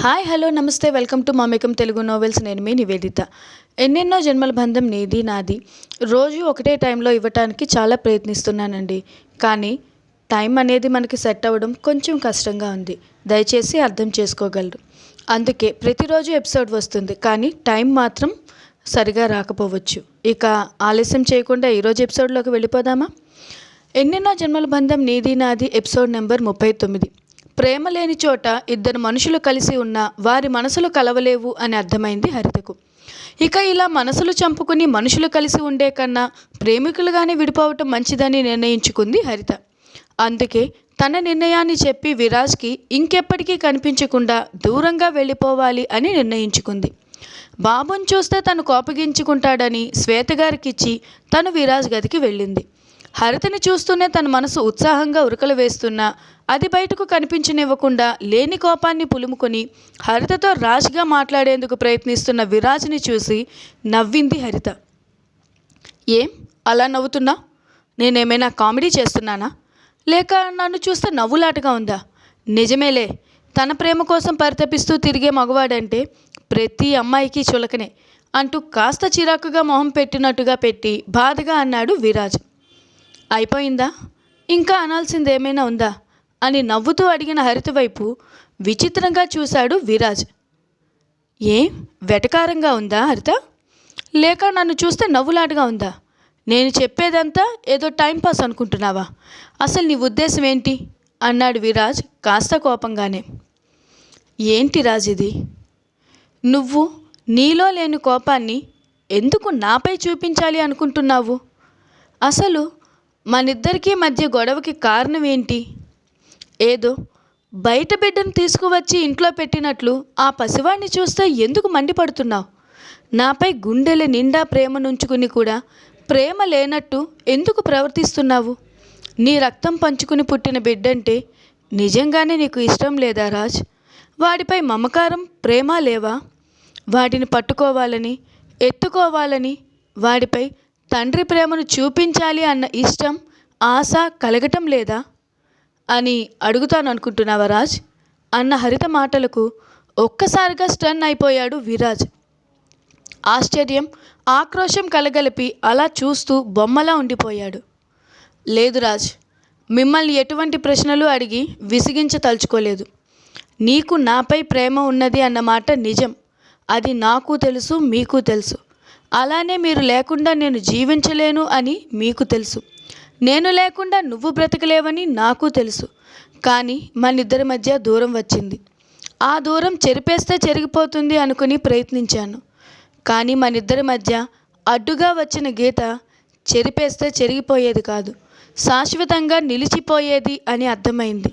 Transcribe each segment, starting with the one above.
Hi hello నమస్తే welcome to మామికం Telugu novels. నేను మీ నివేదిత. ఎన్నెన్నో జన్మల బంధం నీది నాది. రోజు ఒకటే టైంలో ఇవ్వటానికి చాలా ప్రయత్నిస్తున్నానండి. కానీ టైం అనేది మనకి సెట్ అవ్వడం కొంచెం కష్టంగా ఉంది. దయచేసి అర్థం చేసుకోగలరు. అందుకే ప్రతిరోజు ఎపిసోడ్ వస్తుంది. కానీ టైం మాత్రం సరిగా రాకపోవచ్చు. ఇక ఆలస్యం చేయకుండా ఈరోజు ఎపిసోడ్లోకి వెళ్ళిపోదామా? ఎన్నెన్నో జన్మల బంధం నీది నాది ఎపిసోడ్ నెంబర్ ముప్పై తొమ్మిది. ప్రేమ లేని చోట ఇద్దరు మనుషులు కలిసి ఉన్నా వారి మనసులు కలవలేవు అని అర్థమైంది హరితకు. ఇక ఇలా మనసులు చంపుకుని మనుషులు కలిసి ఉండే కన్నా ప్రేమికులుగానే విడిపోవటం మంచిదని నిర్ణయించుకుంది హరిత. అందుకే తన నిర్ణయాన్ని చెప్పి విరాజ్కి ఇంకెప్పటికీ కనిపించకుండా దూరంగా వెళ్ళిపోవాలి అని నిర్ణయించుకుంది. బాబుని చూస్తే తను కోపగించుకుంటాడని శ్వేతగారికిచ్చి తను విరాజ్ గదికి వెళ్ళింది. హరితని చూస్తూనే తన మనసు ఉత్సాహంగా ఉరకలు వేస్తున్నా అది బయటకు కనిపించనివ్వకుండా లేని కోపాన్ని పులుముకొని హరితతో రాజ్గా మాట్లాడేందుకు ప్రయత్నిస్తున్న విరాజ్ని చూసి నవ్వింది హరిత. ఏం? అలా నవ్వుతున్నా? నేనేమైనా కామెడీ చేస్తున్నానా? లేక నన్ను చూస్తే నవ్వులాటగా ఉందా? నిజమేలే తన ప్రేమ కోసం పరితపిస్తూ తిరిగే మగవాడంటే ప్రతి అమ్మాయికి చులకనే అంటూ కాస్త చిరాకుగా మొహం పెట్టినట్టుగా పెట్టి బాధగా అన్నాడు విరాజ్. అయిపోయిందా? ఇంకా అనాల్సింది ఏమైనా ఉందా? అని నవ్వుతూ అడిగిన హరిత వైపు విచిత్రంగా చూశాడు విరాజ్. ఏం? వెటకారంగా ఉందా హరిత? లేక నన్ను చూస్తే నవ్వులాటగా ఉందా? నేను చెప్పేదంతా ఏదో టైంపాస్ అనుకుంటున్నావా? అసలు నీ ఉద్దేశం ఏంటి? అన్నాడు విరాజ్ కాస్త కోపంగానే. ఏంటి రాజ్ ఇది? నువ్వు నీలో లేని కోపాన్ని ఎందుకు నాపై చూపించాలి అనుకుంటున్నావు? అసలు మనిద్దరికీ మధ్య గొడవకి కారణం ఏంటి? ఏదో బయట బిడ్డను తీసుకువచ్చి ఇంట్లో పెట్టినట్లు ఆ పసివాడిని చూస్తే ఎందుకు మండిపడుతున్నావు? నాపై గుండెల నిండా ప్రేమ నుంచుకుని కూడా ప్రేమ లేనట్టు ఎందుకు ప్రవర్తిస్తున్నావు? నీ రక్తం పంచుకుని పుట్టిన బిడ్డంటే నిజంగానే నీకు ఇష్టం లేదా రాజ్? వాడిపై మమకారం ప్రేమ లేవా? వాడిని పట్టుకోవాలని ఎత్తుకోవాలని వాడిపై తండ్రి ప్రేమను చూపించాలి అన్న ఇష్టం ఆశ కలగటం లేదా? అని అడుగుతాను అనుకుంటున్నావా రాజ్? అన్న హరిత మాటలకు ఒక్కసారిగా స్టన్ అయిపోయాడు విరాజ్. ఆశ్చర్యం ఆక్రోశం కలగలిపి అలా చూస్తూ బొమ్మలా ఉండిపోయాడు. లేదు రాజ్ మిమ్మల్ని ఎటువంటి ప్రశ్నలు అడిగి విసిగించతలుచుకోలేదు నీకు నాపై ప్రేమ ఉన్నది అన్నమాట నిజం. అది నాకు తెలుసు మీకు తెలుసు. అలానే మీరు లేకుండా నేను జీవించలేను అని మీకు తెలుసు. నేను లేకుండా నువ్వు బ్రతకలేవని నాకు తెలుసు. కానీ మనిద్దరి మధ్య దూరం వచ్చింది. ఆ దూరం చెరిపేస్తే చెరిగిపోతుంది అనుకుని ప్రయత్నించాను. కానీ మనిద్దరి మధ్య అడ్డుగా వచ్చిన గీత చెరిపేస్తే చెరిగిపోయేది కాదు. శాశ్వతంగా నిలిచిపోయేది అని అర్థమైంది.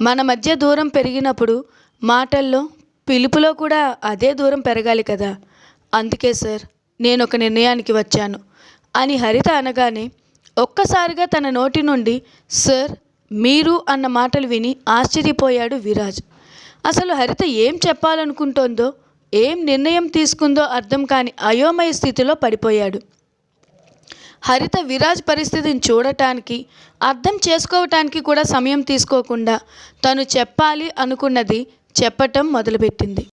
మన మధ్య దూరం పెరిగినప్పుడు మాటల్లో పిలుపులో కూడా అదే దూరం పెరగాలి కదా. అందుకే సార్ నేను ఒక నిర్ణయానికి వచ్చాను. అని హరిత అనగానే ఒక్కసారిగా తన నోటి నుండి సార్ మీరు అన్న మాటలు విని ఆశ్చర్యపోయాడు విరాజ్. అసలు హరిత ఏం చెప్పాలనుకుంటోందో ఏం నిర్ణయం తీసుకుందో అర్థం కాని అయోమయ స్థితిలో పడిపోయాడు. హరిత విరాజ్ పరిస్థితిని చూడటానికి అర్థం చేసుకోవటానికి కూడా సమయం తీసుకోకుండా తను చెప్పాలి అనుకున్నది చెప్పటం మొదలుపెట్టింది.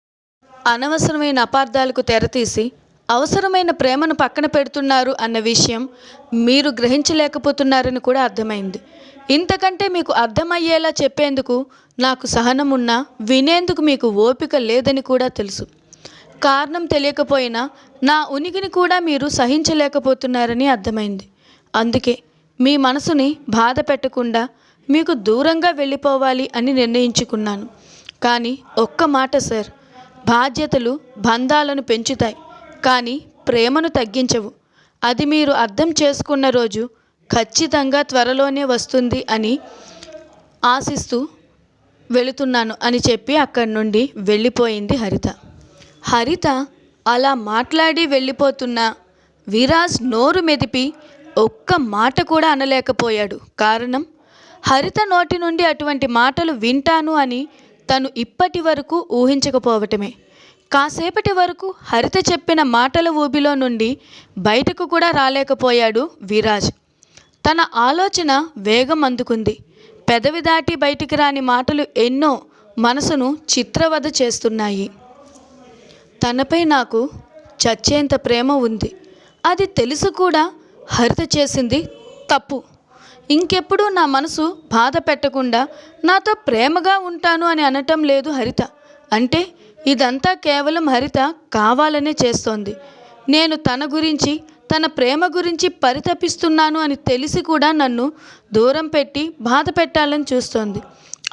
అనవసరమైన అపార్థాలకు తెరతీసి అవసరమైన ప్రేమను పక్కన పెడుతున్నారు అన్న విషయం మీరు గ్రహించలేకపోతున్నారని కూడా అర్థమైంది. ఇంతకంటే మీకు అర్థమయ్యేలా చెప్పేందుకు నాకు సహనం ఉన్నా వినేందుకు మీకు ఓపిక లేదని కూడా తెలుసు. కారణం తెలియకపోయినా నా ఉనికిని కూడా మీరు సహించలేకపోతున్నారని అర్థమైంది. అందుకే మీ మనసుని బాధ పెట్టకుండా మీకు దూరంగా వెళ్ళిపోవాలి అని నిర్ణయించుకున్నాను. కానీ ఒక్క మాట సార్ బాధ్యతలు బంధాలను పెంచుతాయి. కానీ ప్రేమను తగ్గించవు. అది మీరు అర్థం చేసుకున్న రోజు ఖచ్చితంగా త్వరలోనే వస్తుంది అని ఆశిస్తూ వెళుతున్నాను అని చెప్పి అక్కడి నుండి వెళ్ళిపోయింది హరిత. హరిత అలా మాట్లాడి వెళ్ళిపోతున్న విరాజ్ నోరు మెదిపి ఒక్క మాట కూడా అనలేకపోయాడు. కారణం? హరిత నోటి నుండి అటువంటి మాటలు వింటాను అని తను ఇప్పటి వరకు ఊహించకపోవటమే. కాసేపటి వరకు హరిత చెప్పిన మాటల ఊబిలో నుండి బయటకు కూడా రాలేకపోయాడు విరాజ్. తన ఆలోచన వేగం అందుకుంది. పెదవి దాటి బయటికి రాని మాటలు ఎన్నో మనసును చిత్రవద చేస్తున్నాయి. తనపై నాకు చచ్చేంత ప్రేమ ఉంది. అది తెలుసు కూడా హరిత చేసింది తప్పు. ఇంకెప్పుడు నా మనసు బాధ పెట్టకుండా నాతో ప్రేమగా ఉంటాను అని అనటం లేదు హరిత. అంటే ఇదంతా కేవలం హరిత కావాలనే చేస్తోంది. నేను తన గురించి తన ప్రేమ గురించి పరితపిస్తున్నాను అని తెలిసి కూడా నన్ను దూరం పెట్టి బాధ పెట్టాలని చూస్తోంది.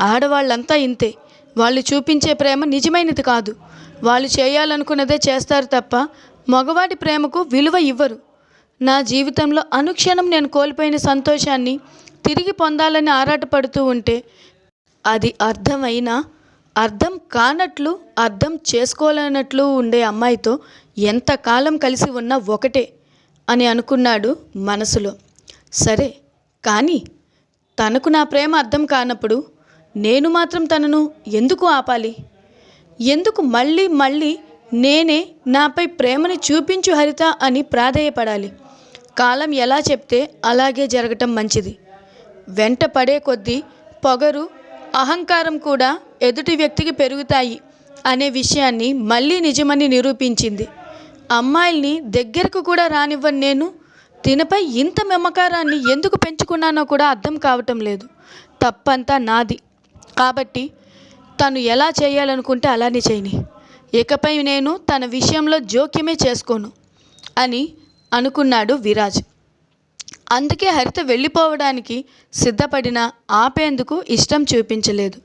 ఆడవాళ్ళంతా ఇంతే. వాళ్ళు చూపించే ప్రేమ నిజమైనది కాదు. వాళ్ళు చేయాలనుకున్నదే చేస్తారు తప్ప మగవాడి ప్రేమకు విలువ ఇవ్వరు. నా జీవితంలో అనుక్షణం నేను కోల్పోయిన సంతోషాన్ని తిరిగి పొందాలని ఆరాటపడుతూ ఉంటే అది అర్థమైనా అర్థం కానట్లు అర్థం చేసుకోలేనట్లు ఉండే అమ్మాయితో ఎంతకాలం కలిసి ఉన్నా ఒకటే అని అనుకున్నాడు మనసులో. సరే కానీ తనకు నా ప్రేమ అర్థం కానప్పుడు నేను మాత్రం తనను ఎందుకు ఆపాలి? ఎందుకు మళ్ళీ మళ్ళీ నేనే నాపై ప్రేమని చూపించు హరిత అని ప్రాధేయపడాలి? కాలం ఎలా చెప్తే అలాగే జరగటం మంచిది. వెంట పడే కొద్దీ పొగరు అహంకారం కూడా ఎదుటి వ్యక్తికి పెరుగుతాయి అనే విషయాన్ని మళ్ళీ నిజమని నిరూపించింది. అమ్మాయిల్ని దగ్గరకు కూడా రానివ్వను నేను. తినపై ఇంత మమకారాన్ని ఎందుకు పెంచుకున్నానో కూడా అర్థం కావటం లేదు. తప్పంతా నాది. కాబట్టి తను ఎలా చేయాలనుకుంటే అలానే చేయని. ఇకపై నేను తన విషయంలో జోక్యమే చేసుకోను అని అనుకున్నాడు విరాజ్. అందుకే హరిత వెళ్ళిపోవడానికి సిద్ధపడిన ఆపేందుకు ఇష్టం చూపించలేదు.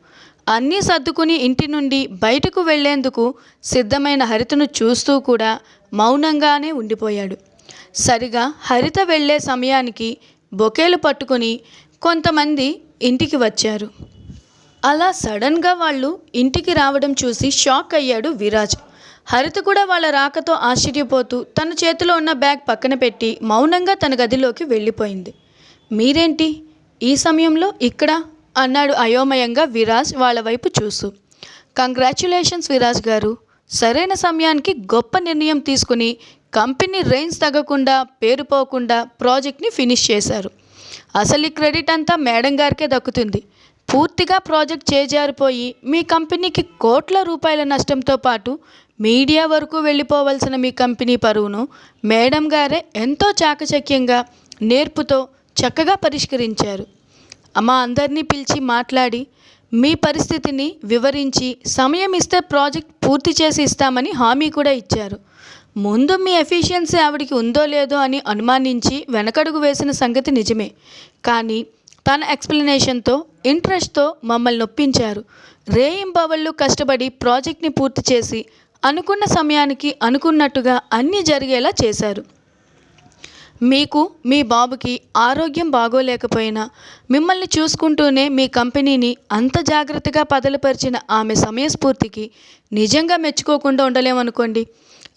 అన్నీ సర్దుకుని ఇంటి నుండి బయటకు వెళ్ళేందుకు సిద్ధమైన హరితను చూస్తూ కూడా మౌనంగానే ఉండిపోయాడు. సరిగా హరిత వెళ్ళే సమయానికి బొకేలు పట్టుకుని కొంతమంది ఇంటికి వచ్చారు. అలా సడన్గా వాళ్ళు ఇంటికి రావడం చూసి షాక్ అయ్యాడు విరాజ్. హరిత కూడా వాళ్ళ రాకతో ఆశ్చర్యపోతూ తన చేతిలో ఉన్న బ్యాగ్ పక్కన పెట్టి మౌనంగా తన గదిలోకి వెళ్ళిపోయింది. మీరేంటి? ఈ సమయంలో ఇక్కడ? అన్నాడు అయోమయంగా విరాజ్ వాళ్ళ వైపు చూస్తూ. కంగ్రాచ్యులేషన్స్ విరాజ్ గారు. సరైన సమయానికి గొప్ప నిర్ణయం తీసుకుని కంపెనీ రేంజ్ తగ్గకుండా పేరుపోకుండా ప్రాజెక్ట్ని ఫినిష్ చేశారు. అసలు ఈ క్రెడిట్ అంతా మేడం గారికే దక్కుతుంది. పూర్తిగా ప్రాజెక్ట్ చేజారిపోయి మీ కంపెనీకి కోట్ల రూపాయల నష్టంతో పాటు మీడియా వరకు వెళ్ళిపోవలసిన మీ కంపెనీ పరువును మేడం గారే ఎంతో చాకచక్యంగా నేర్పుతో చక్కగా పరిష్కరించారు. మా అందరినీ పిలిచి మాట్లాడి మీ పరిస్థితిని వివరించి సమయం ఇస్తే ప్రాజెక్ట్ పూర్తి చేసి ఇస్తామని హామీ కూడా ఇచ్చారు. ముందు మీ ఎఫిషియన్సీ ఆవిడికి ఉందో లేదో అని అనుమానించి వెనకడుగు వేసిన సంగతి నిజమే. కానీ తన ఎక్స్ప్లెనేషన్తో ఇంట్రెస్ట్తో మమ్మల్ని నొప్పించారు రేయింబవళ్ళు కష్టపడి ప్రాజెక్ట్ని పూర్తి చేసి అనుకున్న సమయానికి అనుకున్నట్టుగా అన్నీ జరిగేలా చేశారు. మీకు మీ బాబుకి ఆరోగ్యం బాగోలేకపోయినా మిమ్మల్ని చూసుకుంటూనే మీ కంపెనీని అంత జాగ్రత్తగా పదలపరిచిన ఆమె సమయస్ఫూర్తికి నిజంగా మెచ్చుకోకుండా ఉండలేమనుకోండి.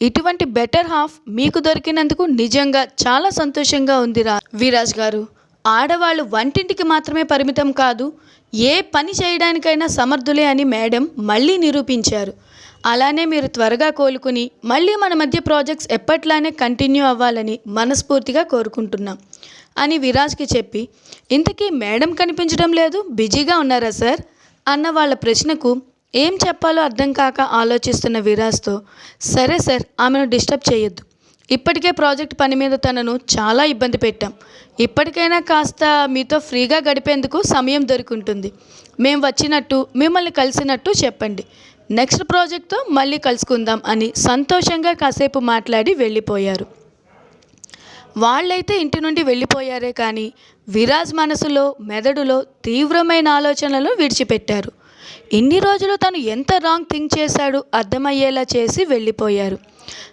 ఇటువంటి బెటర్ హాఫ్ మీకు దొరికినందుకు నిజంగా చాలా సంతోషంగా ఉంది రా విరాజ్ గారు. ఆడవాళ్ళు వంటింటికి మాత్రమే పరిమితం కాదు ఏ పని చేయడానికైనా సమర్థులే అని మేడం మళ్ళీ నిరూపించారు. అలానే మీరు త్వరగా కోలుకుని మళ్ళీ మన మధ్య ప్రాజెక్ట్స్ ఎప్పట్లానే కంటిన్యూ అవ్వాలని మనస్ఫూర్తిగా కోరుకుంటున్నాం. అని విరాజ్కి చెప్పి ఇంతకీ మేడం కనిపించడం లేదు? బిజీగా ఉన్నారా సార్? అన్న వాళ్ళ ప్రశ్నకు ఏం చెప్పాలో అర్థం కాక ఆలోచిస్తున్న విరాజ్తో సరే సార్ ఆమెను డిస్టర్బ్ చేయొద్దు. ఇప్పటికే ప్రాజెక్ట్ పని మీద తనను చాలా ఇబ్బంది పెట్టాం. ఇప్పటికైనా కాస్త మీతో ఫ్రీగా గడిపేందుకు సమయం దొరికింటుంది. మేము వచ్చినట్టు మిమ్మల్ని కలిసినట్టు చెప్పండి. నెక్స్ట్ ప్రాజెక్ట్తో మళ్ళీ కలుసుకుందాం అని సంతోషంగా కాసేపు మాట్లాడి వెళ్ళిపోయారు. వాళ్ళైతే ఇంటి నుండి వెళ్ళిపోయారే కానీ విరాజ్ మనసులో మెదడులో తీవ్రమైన ఆలోచనలు విడిచిపెట్టారు. ఇన్ని రోజులు తను ఎంత రాంగ్ థింక్ చేశాడు అర్థమయ్యేలా చేసి వెళ్ళిపోయారు.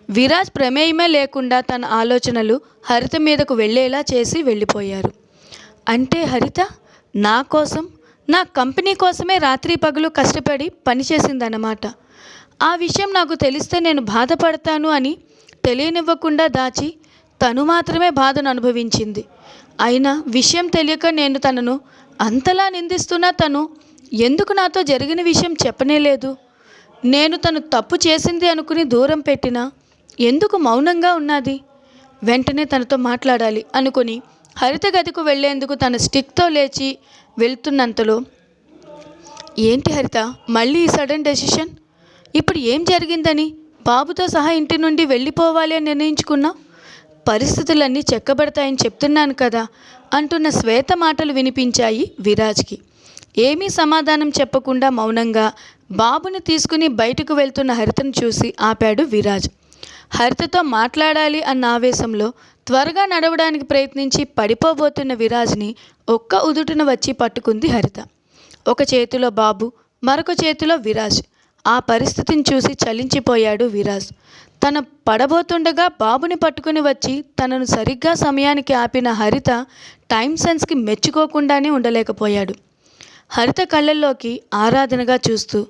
విరాజ్ ప్రమేయమే లేకుండా తన ఆలోచనలు హరిత మీదకు వెళ్ళేలా చేసి వెళ్ళిపోయారు. అంటే హరిత నా కోసం నా కంపెనీ కోసమే రాత్రి పగలు కష్టపడి పనిచేసిందన్నమాట ఆ విషయం నాకు తెలిస్తే నేను బాధపడతాను అని తెలియనివ్వకుండా దాచి తను మాత్రమే బాధను అనుభవించింది. అయినా విషయం తెలియక నేను తనను అంతలా నిందిస్తున్నా తను ఎందుకు నాతో జరిగిన విషయం చెప్పనే లేదు. నేను తను తప్పు చేసింది అనుకుని దూరం పెట్టినా ఎందుకు మౌనంగా ఉన్నది? వెంటనే తనతో మాట్లాడాలి అనుకుని హరిత గదికు వెళ్ళేందుకు తన స్టిక్తో లేచి వెళ్తున్నంతలో ఏంటి హరిత మళ్ళీ ఈ సడన్ డెసిషన్? ఇప్పుడు ఏం జరిగిందని? బాబుతో సహా ఇంటి నుండి వెళ్ళిపోవాలి అని నిర్ణయించుకున్నా? పరిస్థితులన్నీ చెక్కబడతాయని చెప్తున్నాను కదా అంటున్న శ్వేత మాటలు వినిపించాయి విరాజ్కి. ఏమీ సమాధానం చెప్పకుండా మౌనంగా బాబుని తీసుకుని బయటకు వెళ్తున్న హరితను చూసి ఆపాడు విరాజ్. హరితతో మాట్లాడాలి అన్న ఆవేశంలో త్వరగా నడవడానికి ప్రయత్నించి పడిపోబోతున్న విరాజ్ని ఒక్క ఉదుటున వచ్చి పట్టుకుంది హరిత. ఒక చేతిలో బాబు మరొక చేతిలో విరాజ్. ఆ పరిస్థితిని చూసి చలించిపోయాడు విరాజ్. తన పడబోతుండగా బాబుని పట్టుకుని వచ్చి తనను సరిగ్గా సమయానికి ఆపిన హరిత టైం సెన్స్కి మెచ్చుకోకుండానే ఉండలేకపోయాడు. హరిత కళ్ళల్లోకి ఆరాధనగా చూస్తూ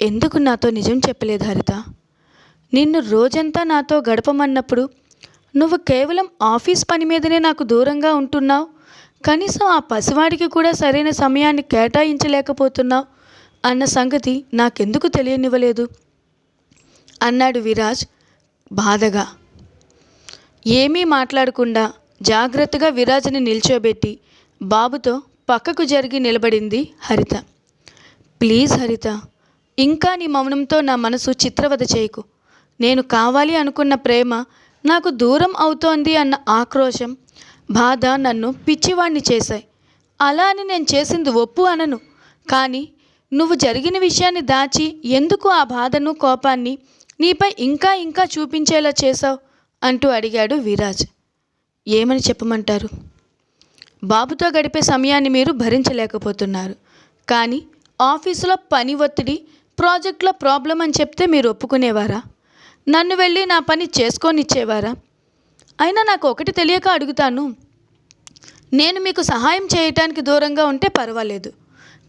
ఎందుకు నాతో నిజం చెప్పలేదు హరిత? నిన్ను రోజంతా నాతో గడపమన్నప్పుడు నువ్వు కేవలం ఆఫీస్ పని మీదనే నాకు దూరంగా ఉంటున్నావు. కనీసం ఆ పసివాడికి కూడా సరైన సమయాన్ని కేటాయించలేకపోతున్నావు అన్న సంగతి నాకెందుకు తెలియనివ్వలేదు. అన్నాడు విరాజ్ బాధగా. ఏమీ మాట్లాడకుండా జాగ్రత్తగా విరాజ్ని నిల్చోబెట్టి బాబుతో పక్కకు జరిగి నిలబడింది హరిత. ప్లీజ్ హరిత ఇంకా నీ మౌనంతో నా మనసు చిత్రవద చేయకు. నేను కావాలి అనుకున్న ప్రేమ నాకు దూరం అవుతోంది అన్న ఆక్రోశం బాధ నన్ను పిచ్చివాణ్ణి చేశాయి. అలా అని నేను చేసింది ఒప్పు అనను. కానీ నువ్వు జరిగిన విషయాన్ని దాచి ఎందుకు ఆ బాధను కోపాన్ని నీపై ఇంకా ఇంకా చూపించేలా చేశావు? అంటూ అడిగాడు విరాజ్. ఏమని చెప్పమంటారు? బాబుతో గడిపే సమయాన్ని మీరు భరించలేకపోతున్నారు. కానీ ఆఫీసులో పని ఒత్తిడి ప్రాజెక్ట్లో ప్రాబ్లం అని చెప్తే మీరు ఒప్పుకునేవారా? నన్ను వెళ్ళి నా పని చేసుకొనిచ్చేవారా? అయినా నాకు ఒకటి తెలియక అడుగుతాను. నేను మీకు సహాయం చేయటానికి దూరంగా ఉంటే పర్వాలేదు.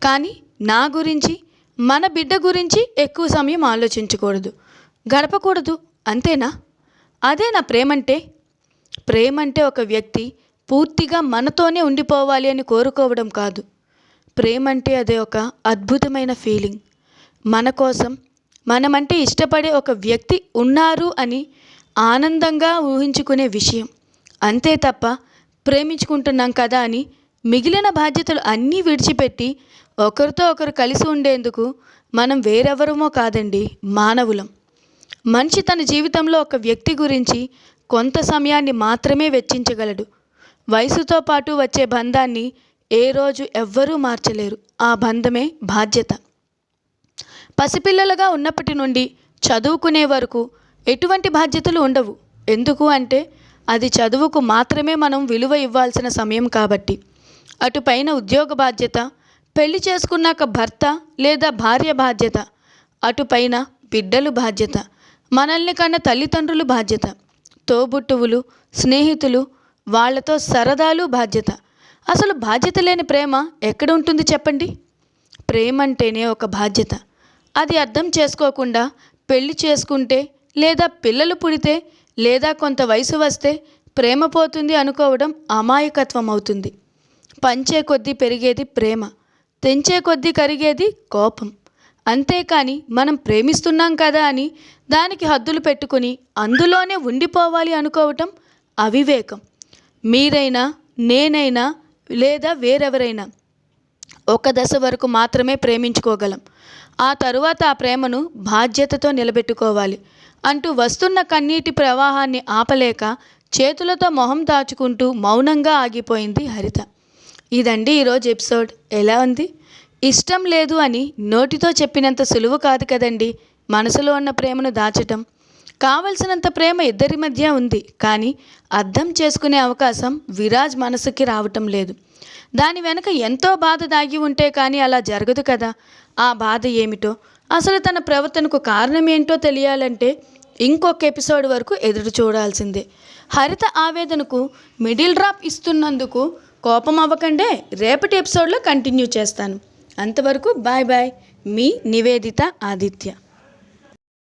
కానీ నా గురించి మన బిడ్డ గురించి ఎక్కువ సమయం ఆలోచించకూడదు. గడపకూడదు అంతేనా? అదే నా ప్రేమంటే. ప్రేమంటే ఒక వ్యక్తి పూర్తిగా మనతోనే ఉండిపోవాలి అని కోరుకోవడం కాదు. ప్రేమంటే అదే ఒక అద్భుతమైన ఫీలింగ్. మన కోసం మనమంటే ఇష్టపడే ఒక వ్యక్తి ఉన్నారు అని ఆనందంగా ఊహించుకునే విషయం. అంతే తప్ప ప్రేమించుకుంటున్నాం కదా అని మిగిలిన బాధ్యతలు అన్నీ విడిచిపెట్టి ఒకరితో ఒకరు కలిసి ఉండేందుకు మనం వేరెవరమో కాదండి మానవులం. మనిషి తన జీవితంలో ఒక వ్యక్తి గురించి కొంత సమయాన్ని మాత్రమే వెచ్చించగలడు. వయసుతో పాటు వచ్చే బంధాన్ని ఏ రోజు ఎవ్వరూ మార్చలేరు. ఆ బంధమే బాధ్యత. పసిపిల్లలుగా ఉన్నప్పటి నుండి చదువుకునే వరకు ఎటువంటి బాధ్యతలు ఉండవు. ఎందుకు అంటే అది చదువుకు మాత్రమే మనం విలువ ఇవ్వాల్సిన సమయం కాబట్టి. అటుపైన ఉద్యోగ బాధ్యత పెళ్ళి చేసుకున్నాక భర్త లేదా భార్య బాధ్యత అటుపైన బిడ్డలు బాధ్యత మనల్ని కన్న తల్లిదండ్రులు బాధ్యత తోబుట్టువులు స్నేహితులు వాళ్ళతో సరదాలు బాధ్యత. అసలు బాధ్యత లేని ప్రేమ ఎక్కడ ఉంటుంది చెప్పండి? ప్రేమ అంటేనే ఒక బాధ్యత. అది అర్థం చేసుకోకుండా పెళ్ళి చేసుకుంటే లేదా పిల్లలు పుడితే లేదా కొంత వయసు వస్తే ప్రేమ పోతుంది అనుకోవడం అమాయకత్వం అవుతుంది. పంచే కొద్దీ పెరిగేది ప్రేమ తెంచే కొద్దీ కరిగేది కోపం. అంతేకాని మనం ప్రేమిస్తున్నాం కదా అని దానికి హద్దులు పెట్టుకుని అందులోనే ఉండిపోవాలి అనుకోవటం అవివేకం. మీరైనా నేనైనా లేదా వేరెవరైనా ఒక దశ వరకు మాత్రమే ప్రేమించుకోగలం. ఆ తరువాత ఆ ప్రేమను బాధ్యతతో నిలబెట్టుకోవాలి. అంటూ వస్తున్న కన్నీటి ప్రవాహాన్ని ఆపలేక చేతులతో మొహం దాచుకుంటూ మౌనంగా ఆగిపోయింది హరిత. ఇదండి ఈరోజు ఎపిసోడ్. ఎలా ఉంది? ఇష్టం లేదు అని నోటితో చెప్పినంత సులువు కాదు కదండి మనసులో ఉన్న ప్రేమను దాచటం. కావలసినంత ప్రేమ ఇద్దరి మధ్య ఉంది కానీ అర్థం చేసుకునే అవకాశం విరాజ్ మనసుకి రావటం లేదు. దాని వెనక ఎంతో బాధ దాగి ఉంటే కానీ అలా జరగదు కదా. ఆ బాధ ఏమిటో? అసలు తన ప్రవర్తనకు కారణం ఏంటో తెలియాలంటే ఇంకొక ఎపిసోడ్ వరకు ఎదురు చూడాల్సిందే. హరిత ఆవేదనకు మిడిల్ డ్రాప్ ఇస్తున్నందుకు కోపం అవ్వకండే రేపటి ఎపిసోడ్లో కంటిన్యూ చేస్తాను. అంతవరకు బాయ్ బాయ్. మీ నివేదిత ఆదిత్య.